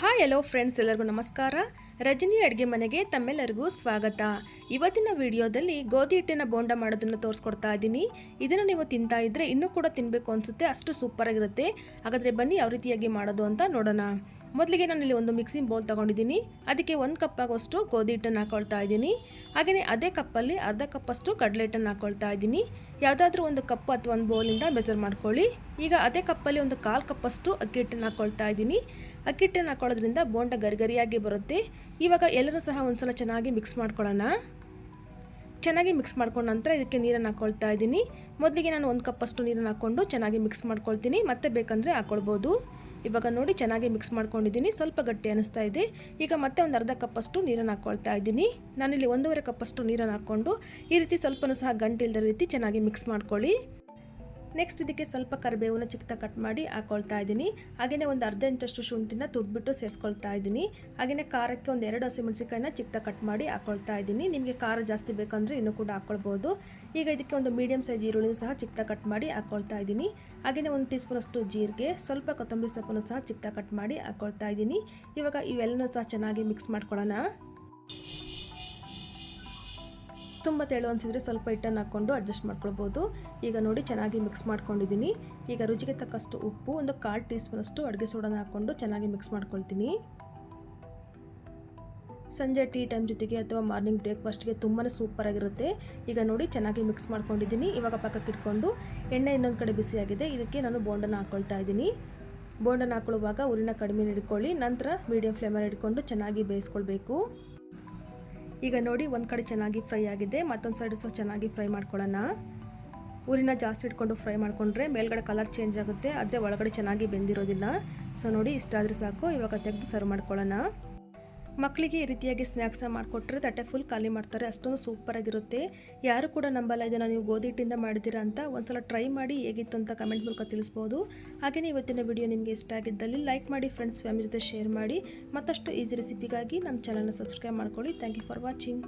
Hi hello friends ಎಲ್ಲರಿಗೂ ನಮಸ್ಕಾರ. ರಜನಿ ಅಡುಗೆ ಮನೆಗೆ ತಮ್ಮೆಲ್ಲರಿಗೂ ಸ್ವಾಗತ. ಇವತ್ತಿನ ವಿಡಿಯೋದಲ್ಲಿ ಗೋಧಿ ಹಿಟ್ಟಿನ ಬೋಂಡ ಮಾಡೋದನ್ನು ತೋರಿಸ್ಕೊಡ್ತಾ ಇದ್ದೀನಿ. ಇದನ್ನು ನೀವು ತಿಂತಾ ಇದ್ದರೆ ಇನ್ನೂ ಕೂಡ ತಿನ್ನಬೇಕು ಅನಿಸುತ್ತೆ, ಅಷ್ಟು ಸೂಪರಾಗಿರುತ್ತೆ ಹಾಗಾದರೆ ಬನ್ನಿ, ಯಾವ ರೀತಿಯಾಗಿ ಮಾಡೋದು ಅಂತ ನೋಡೋಣ. ಮೊದಲಿಗೆ ನಾನಿಲ್ಲಿ ಒಂದು ಮಿಕ್ಸಿಂಗ್ ಬೌಲ್ ತೊಗೊಂಡಿದ್ದೀನಿ. ಅದಕ್ಕೆ ಒಂದು ಕಪ್ ಆಗೋಷ್ಟು ಗೋಧಿ ಹಿಟ್ಟನ್ನು ಹಾಕೊಳ್ತಾ ಇದ್ದೀನಿ. ಹಾಗೆಯೇ ಅದೇ ಕಪ್ಪಲ್ಲಿ ಅರ್ಧ ಕಪ್ಪಷ್ಟು ಕಡಲೆ ಹಿಟ್ಟನ್ನು ಹಾಕೊಳ್ತಾ ಇದ್ದೀನಿ. ಯಾವುದಾದ್ರೂ ಒಂದು ಕಪ್ ಅಥವಾ ಒಂದು ಬೌಲಿಂದ ಮೆಜರ್ ಮಾಡ್ಕೊಳ್ಳಿ. ಈಗ ಅದೇ ಕಪ್ಪಲ್ಲಿ ಒಂದು ಕಾಲು ಕಪ್ಪಷ್ಟು ಅಕ್ಕಿ ಹಿಟ್ಟನ್ನು ಹಾಕೊಳ್ತಾ ಇದ್ದೀನಿ. ಅಕ್ಕಿ ಹಿಟ್ಟನ್ನು ಹಾಕೊಳ್ಳೋದ್ರಿಂದ ಬೋಂಡ ಗರಿಗರಿಯಾಗಿ ಬರುತ್ತೆ. ಇವಾಗ ಎಲ್ಲರೂ ಸಹ ಒಂದ್ಸಲ ಚೆನ್ನಾಗಿ ಮಿಕ್ಸ್ ಮಾಡ್ಕೊಳ್ಳೋಣ. ಚೆನ್ನಾಗಿ ಮಿಕ್ಸ್ ಮಾಡ್ಕೊಂಡ ನಂತರ ಇದಕ್ಕೆ ನೀರನ್ನು ಹಾಕ್ಕೊಳ್ತಾ ಇದ್ದೀನಿ. ಮೊದಲಿಗೆ ನಾನು ಒಂದು ಕಪ್ಪಷ್ಟು ನೀರನ್ನು ಹಾಕ್ಕೊಂಡು ಚೆನ್ನಾಗಿ ಮಿಕ್ಸ್ ಮಾಡ್ಕೊಳ್ತೀನಿ. ಮತ್ತೆ ಬೇಕಂದರೆ ಹಾಕ್ಕೊಳ್ಬೋದು ಇವಾಗ ನೋಡಿ ಚೆನ್ನಾಗಿ ಮಿಕ್ಸ್ ಮಾಡ್ಕೊಂಡಿದ್ದೀನಿ. ಸ್ವಲ್ಪ ಗಟ್ಟಿ ಅನಿಸ್ತಾ ಇದೆ. ಈಗ ಮತ್ತೆ ಒಂದು ಅರ್ಧ ಕಪ್ಪಷ್ಟು ನೀರನ್ನು ಹಾಕ್ಕೊಳ್ತಾ ಇದ್ದೀನಿ. ನಾನಿಲ್ಲಿ ಒಂದೂವರೆ ಕಪ್ಪಷ್ಟು ನೀರನ್ನು ಹಾಕ್ಕೊಂಡು ಈ ರೀತಿ ಸ್ವಲ್ಪನೂ ಸಹ ಗಂಟಿಲ್ದ ರೀತಿ ಚೆನ್ನಾಗಿ ಮಿಕ್ಸ್ ಮಾಡ್ಕೊಳ್ಳಿ. ನೆಕ್ಸ್ಟ್ ಇದಕ್ಕೆ ಸ್ವಲ್ಪ ಕರಿಬೇವನ್ನ ಚಿಕ್ಕದ ಕಟ್ ಮಾಡಿ ಹಾಕ್ಕೊಳ್ತಾ ಇದ್ದೀನಿ. ಹಾಗೆಯೇ ಒಂದು ಅರ್ಧ ಇಂಚಷ್ಟು ಶುಂಠಿನ ತುರ್ದ್ಬಿಟ್ಟು ಸೇರಿಸ್ಕೊಳ್ತಾ ಇದ್ದೀನಿ. ಹಾಗೆಯೇ ಖಾರಕ್ಕೆ ಒಂದು ಎರಡು ಹಸಿಮೆಣಸಿಕಾಯಿನ ಚಿಕ್ಕದ ಕಟ್ ಮಾಡಿ ಹಾಕ್ಕೊಳ್ತಾ ಇದ್ದೀನಿ. ನಿಮಗೆ ಖಾರ ಜಾಸ್ತಿ ಬೇಕಂದರೆ ಇನ್ನೂ ಕೂಡ ಹಾಕ್ಕೊಳ್ಬೋದು ಈಗ ಇದಕ್ಕೆ ಒಂದು ಮೀಡಿಯಮ್ ಸೈಜ್ ಈರುಳ್ಳಿ ಸಹ ಚಿಕ್ಕದ ಕಟ್ ಮಾಡಿ ಹಾಕ್ಕೊಳ್ತಾ ಇದ್ದೀನಿ. ಹಾಗೆಯೇ ಒಂದು ಟೀ ಸ್ಪೂನಷ್ಟು ಜೀರಿಗೆ, ಸ್ವಲ್ಪ ಕೊತ್ತಂಬರಿ ಸೊಪ್ಪನ್ನು ಸಹ ಚಿಕ್ಕದ ಕಟ್ ಮಾಡಿ ಹಾಕ್ಕೊಳ್ತಾ ಇದ್ದೀನಿ. ಇವಾಗ ಇವೆಲ್ಲನೂ ಸಹ ಚೆನ್ನಾಗಿ ಮಿಕ್ಸ್ ಮಾಡ್ಕೊಳ್ಳೋಣ. ತುಂಬ ತೆಳು ಅನಿಸಿದರೆ ಸ್ವಲ್ಪ ಹಿಟ್ಟನ್ನು ಹಾಕ್ಕೊಂಡು ಅಡ್ಜಸ್ಟ್ ಮಾಡ್ಕೊಳ್ಬೋದು. ಈಗ ನೋಡಿ ಚೆನ್ನಾಗಿ ಮಿಕ್ಸ್ ಮಾಡ್ಕೊಂಡಿದ್ದೀನಿ. ಈಗ ರುಚಿಗೆ ತಕ್ಕಷ್ಟು ಉಪ್ಪು, ಒಂದು ಕಾಲು ಟೀ ಸ್ಪೂನಷ್ಟು ಅಡುಗೆ ಸೋಡಾನ ಹಾಕ್ಕೊಂಡು ಚೆನ್ನಾಗಿ ಮಿಕ್ಸ್ ಮಾಡ್ಕೊಳ್ತೀನಿ. ಸಂಜೆ ಟೀ ಟೈಮ್ ಜೊತೆಗೆ ಅಥವಾ ಮಾರ್ನಿಂಗ್ ಬ್ರೇಕ್ಫಾಸ್ಟ್ಗೆ ತುಂಬಾ ಸೂಪರಾಗಿರುತ್ತೆ ಈಗ ನೋಡಿ ಚೆನ್ನಾಗಿ ಮಿಕ್ಸ್ ಮಾಡ್ಕೊಂಡಿದ್ದೀನಿ. ಇವಾಗ ಪಕ್ಕಕ್ಕೆ ಇಟ್ಕೊಂಡು ಎಣ್ಣೆ ಇನ್ನೊಂದು ಕಡೆ ಬಿಸಿಯಾಗಿದೆ ಇದಕ್ಕೆ ನಾನು ಬೋಂಡನ್ನು ಹಾಕ್ಕೊಳ್ತಾ ಇದ್ದೀನಿ. ಬೋಂಡನ್ನು ಹಾಕೊಳ್ಳುವಾಗ ಉರಿನ ಕಡಿಮೆ ಹಿಡ್ಕೊಳ್ಳಿ. ನಂತರ ಮೀಡಿಯಂ ಫ್ಲೇಮಲ್ಲಿ ಇಟ್ಕೊಂಡು ಚೆನ್ನಾಗಿ ಬೇಯಿಸ್ಕೊಳ್ಬೇಕು. ಈಗ ನೋಡಿ, ಒಂದು ಕಡೆ ಚೆನ್ನಾಗಿ ಫ್ರೈ ಆಗಿದೆ, ಮತ್ತೊಂದು ಸೈಡ್ ಸಹ ಚೆನ್ನಾಗಿ ಫ್ರೈ ಮಾಡ್ಕೊಳ್ಳೋಣ. ಊರಿನ ಜಾಸ್ತಿ ಇಟ್ಕೊಂಡು ಫ್ರೈ ಮಾಡಿಕೊಂಡ್ರೆ ಮೇಲ್ಗಡೆ ಕಲರ್ ಚೇಂಜ್ ಆಗುತ್ತೆ, ಆದರೆ ಒಳಗಡೆ ಚೆನ್ನಾಗಿ ಬೆಂದಿರೋದಿಲ್ಲ. ಸೊ ನೋಡಿ, ಇಷ್ಟಾದರೆ ಸಾಕು, ಇವಾಗ ತೆಗೆದು ಸರ್ವ್ ಮಾಡ್ಕೊಳ್ಳೋಣ. ಮಕ್ಕಳಿಗೆ ಈ ರೀತಿಯಾಗಿ ಸ್ನ್ಯಾಕ್ಸ್ನ ಮಾಡಿಕೊಟ್ರೆ ತಟ್ಟೆ ಫುಲ್ ಖಾಲಿ ಮಾಡ್ತಾರೆ. ಅಷ್ಟೊಂದು ಸೂಪರಾಗಿರುತ್ತೆ ಯಾರು ಕೂಡ ನಂಬಲ್ಲ ಇದನ್ನು ನೀವು ಗೋಧಿ ಹಿಟ್ಟಿಂದ ಮಾಡಿದ್ದೀರಾ ಅಂತ ಒಂದ್ಸಲ ಟ್ರೈ ಮಾಡಿ ಹೇಗಿತ್ತು ಅಂತ ಕಮೆಂಟ್ ಮೂಲಕ ತಿಳಿಸ್ಬೋದು. ಹಾಗೆಯೇ ಇವತ್ತಿನ ವಿಡಿಯೋ ನಿಮಗೆ ಇಷ್ಟ ಆಗಿದ್ದಲ್ಲಿ ಲೈಕ್ ಮಾಡಿ ಫ್ರೆಂಡ್ಸ್ ಫ್ಯಾಮಿಲಿ ಜೊತೆ ಶೇರ್ ಮಾಡಿ. ಮತ್ತಷ್ಟು ಈಸಿ ರೆಸಿಪಿಗಾಗಿ ನಮ್ಮ ಚಾನಲ್ನ ಸಬ್ಸ್ಕ್ರೈಬ್ ಮಾಡ್ಕೊಳ್ಳಿ. Thank you for watching